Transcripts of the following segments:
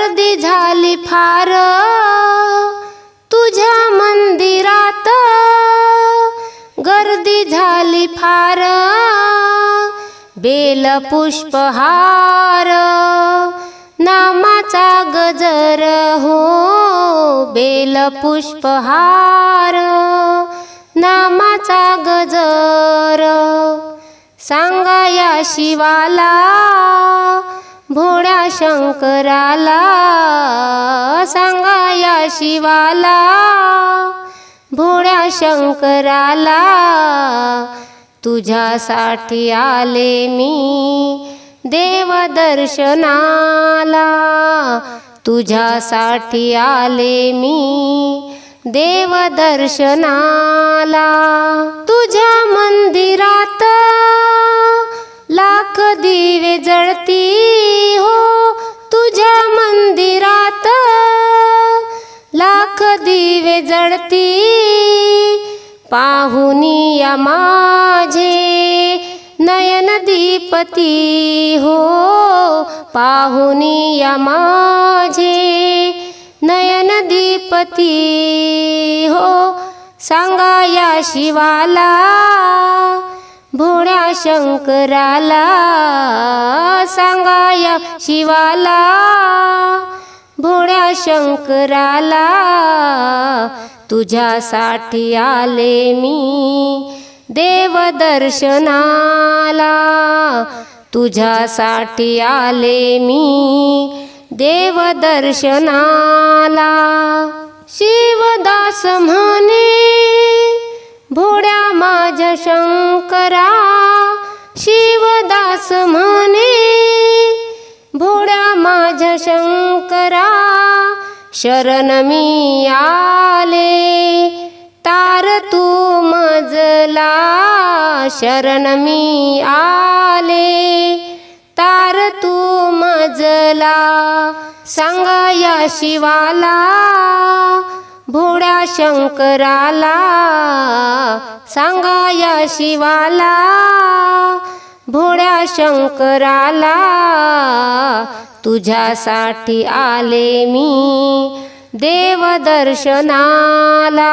गर्दी झाली फार. तुझ्या मंदिरात गर्दी झाली फार. बेल पुष्पहार नामाचा गजर हो. बेल पुष्पहार नामाचा गजर. सांगा या शिवाला भोळ्या शंकराला सांगा या शिवाला. भोळ्या शंकराला तुझ्यासाठी आले मी देव दर्शनाला तुझ्यासाठी आले मी देव दर्शनाला तुझ्या मंदिरात दिवे जळती हो तुझ्या मंदिरात. लाख दिवे जळती पाहुनी या माझे नयन दीपती हो. पाहुनी या माझे नयन दीपती हो. सांगा या शिवाला शंकराला सांगाया शिवाला. भोळ्या शंकराला तुझ्यासाठी आले मी देव दर्शनाला. तुझ्यासाठी आले मी देव दर्शनाला. शिवदास म्हणे भोळ्या माझ्या शंकरा दास म्हणे भोळ्या माझ्या शंकरा शरण मी आले. तार तू मजला शरण मी आले. तार तू मजला सांगा या शिवाला भोळ्या शंकराला सांगा या शिवाला. भोळ्या शंकराला तुझ्यासाठी आले मी. देव दर्शनाला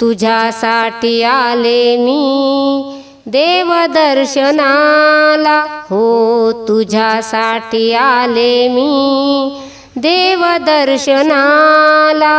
तुझ्यासाठी आले मी. देव दर्शनाला हो तुझ्यासाठी आले मी. देव दर्शनाला